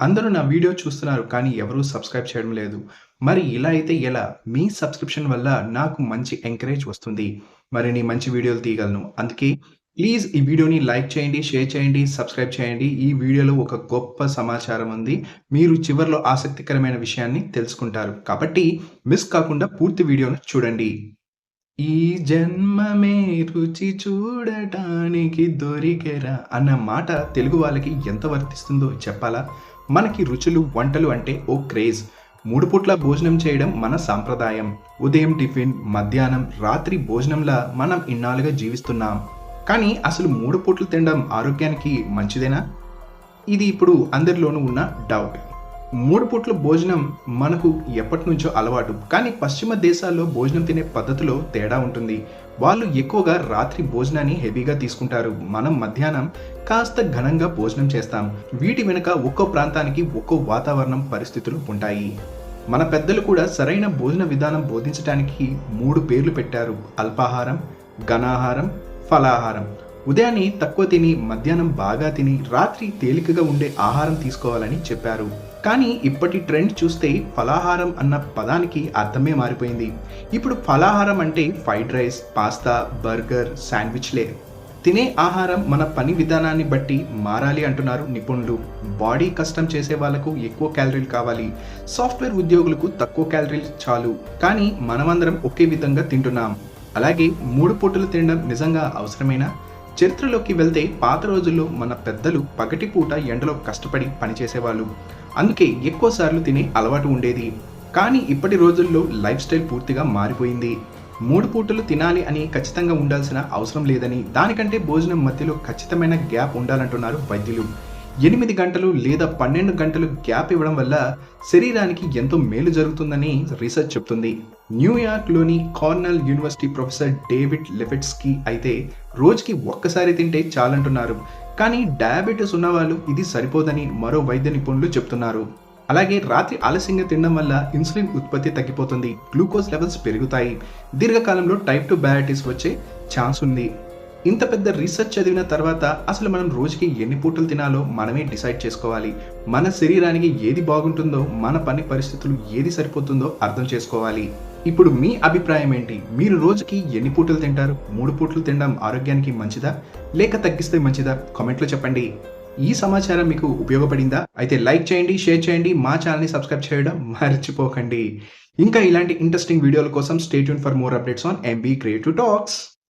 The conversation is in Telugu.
అందరూ నా వీడియో చూస్తున్నారు కానీ ఎవరూ సబ్స్క్రైబ్ చేయడం లేదు. మరి ఇలా అయితే ఎలా? మీ సబ్స్క్రిప్షన్ వల్ల నాకు మంచి ఎంకరేజ్ వస్తుంది. మరి నీ మంచి వీడియోలు తీయగలను. అందుకే ప్లీజ్ ఈ వీడియోని లైక్ చేయండి షేర్ చేయండి సబ్స్క్రైబ్ చేయండి. ఈ వీడియోలో ఒక గొప్ప సమాచారం ఉంది. మీరు చివరిలో ఆసక్తికరమైన విషయాన్ని తెలుసుకుంటారు. కాబట్టి మిస్ కాకుండా పూర్తి వీడియోను చూడండి. ఈ జన్మమే రుచి చూడటానికి దొరికెరా అన్న మాట తెలుగు వాళ్ళకి ఎంత వర్తిస్తుందో చెప్పాలా? మనకి రుచులు వంటలు అంటే ఓ క్రేజ్. మూడు పూట్ల భోజనం చేయడం మన సాంప్రదాయం. ఉదయం టిఫిన్ మధ్యాహ్నం రాత్రి భోజనంలా మనం ఇన్నాళ్ళుగా జీవిస్తున్నాం. కానీ అసలు మూడు పూట్లు తినడం ఆరోగ్యానికి మంచిదేనా? ఇది ఇప్పుడు అందరిలోనూ ఉన్న డౌట్ మూడు పూట్ల భోజనం మనకు ఎప్పటి నుంచో అలవాటు. కానీ పశ్చిమ దేశాల్లో భోజనం తినే పద్ధతిలో తేడా ఉంటుంది. వాళ్ళు ఎక్కువగా రాత్రి భోజనాన్ని హెవీగా తీసుకుంటారు. మనం మధ్యాహ్నం కాస్త ఘనంగా భోజనం చేస్తాం. వీటి వెనుక ఒక్కో ప్రాంతానికి ఒక్కో వాతావరణం పరిస్థితులు ఉంటాయి. మన పెద్దలు కూడా సరైన భోజన విధానం బోధించడానికి మూడు పేర్లు పెట్టారు. అల్పాహారం ఘనాహారం ఫలాహారం. ఉదయాన్నే తక్కువ తిని మధ్యాహ్నం బాగా తిని రాత్రి తేలికగా ఉండే ఆహారం తీసుకోవాలని చెప్పారు. కానీ ఇప్పటి ట్రెండ్ చూస్తే ఫలాహారం అన్న పదానికి అర్థమే మారిపోయింది. ఇప్పుడు ఫలాహారం అంటే ఫ్రైడ్ రైస్ పాస్తా బర్గర్ శాండ్విచ్లే. తినే ఆహారం మన పని విధానాన్ని బట్టి మారాలి అంటున్నారు నిపుణులు. బాడీ కష్టం చేసే వాళ్ళకు ఎక్కువ క్యాలరీలు కావాలి. సాఫ్ట్వేర్ ఉద్యోగులకు తక్కువ క్యాలరీలు చాలు. కానీ మనమందరం ఒకే విధంగా తింటున్నాం. అలాగే మూడు పూటలు తినడం నిజంగా అవసరమేనా? చరిత్రలోకి వెళ్తే పాత రోజుల్లో మన పెద్దలు పగటిపూట ఎండలో కష్టపడి పనిచేసేవాళ్ళు. అందుకే ఎక్కువ సార్లు తినే అలవాటు ఉండేది. కానీ ఇప్పటి రోజుల్లో లైఫ్ స్టైల్ పూర్తిగా మారిపోయింది. మూడు పూటలు తినాలి అని ఖచ్చితంగా ఉండాల్సిన అవసరం లేదని దానికంటే భోజనం మధ్యలో ఖచ్చితమైన గ్యాప్ ఉండాలంటున్నారు వైద్యులు. ఎనిమిది గంటలు లేదా పన్నెండు గంటలు గ్యాప్ ఇవ్వడం వల్ల శరీరానికి ఎంతో మేలు జరుగుతుందని రీసెర్చ్ చెప్తుంది. న్యూయార్క్లోని Cornell university professor David Lefetski అయితే రోజుకి ఒక్కసారి తింటే చాలంటున్నారు. కానీ డయాబెటీస్ ఉన్నవాళ్ళు ఇది సరిపోదని మరో వైద్య నిపుణులు చెప్తున్నారు. అలాగే రాత్రి ఆలస్యంగా తినడం వల్ల ఇన్సులిన్ ఉత్పత్తి తగ్గిపోతుంది. గ్లూకోజ్ లెవెల్స్ పెరుగుతాయి. దీర్ఘకాలంలో టైప్ టు డయాబెటీస్ వచ్చే ఛాన్స్ ఉంది. ఇంత పెద్ద రీసెర్చ్ చదివిన తర్వాత అసలు మనం రోజుకి ఎన్ని పూటలు తినాలో మనమే డిసైడ్ చేసుకోవాలి. మన శరీరానికి ఏది బాగుంటుందో మన పని పరిస్థితులు ఏది సరిపోతుందో అర్థం చేసుకోవాలి. ఇప్పుడు మీ అభిప్రాయం ఏంటి? మీరు రోజుకి ఎన్ని పూటలు తింటారు? మూడు పూటలు తినడం ఆరోగ్యానికి మంచిదా? లేక తగ్గిస్తే మంచిదా? కామెంట్లో చెప్పండి. ఈ సమాచారం మీకు ఉపయోగపడిందా? అయితే లైక్ చేయండి షేర్ చేయండి మా ఛానల్ని సబ్స్క్రైబ్ చేయడం మర్చిపోకండి. ఇంకా ఇలాంటి ఇంట్రెస్టింగ్ వీడియోల కోసం stay tuned for more updates on MB creative talks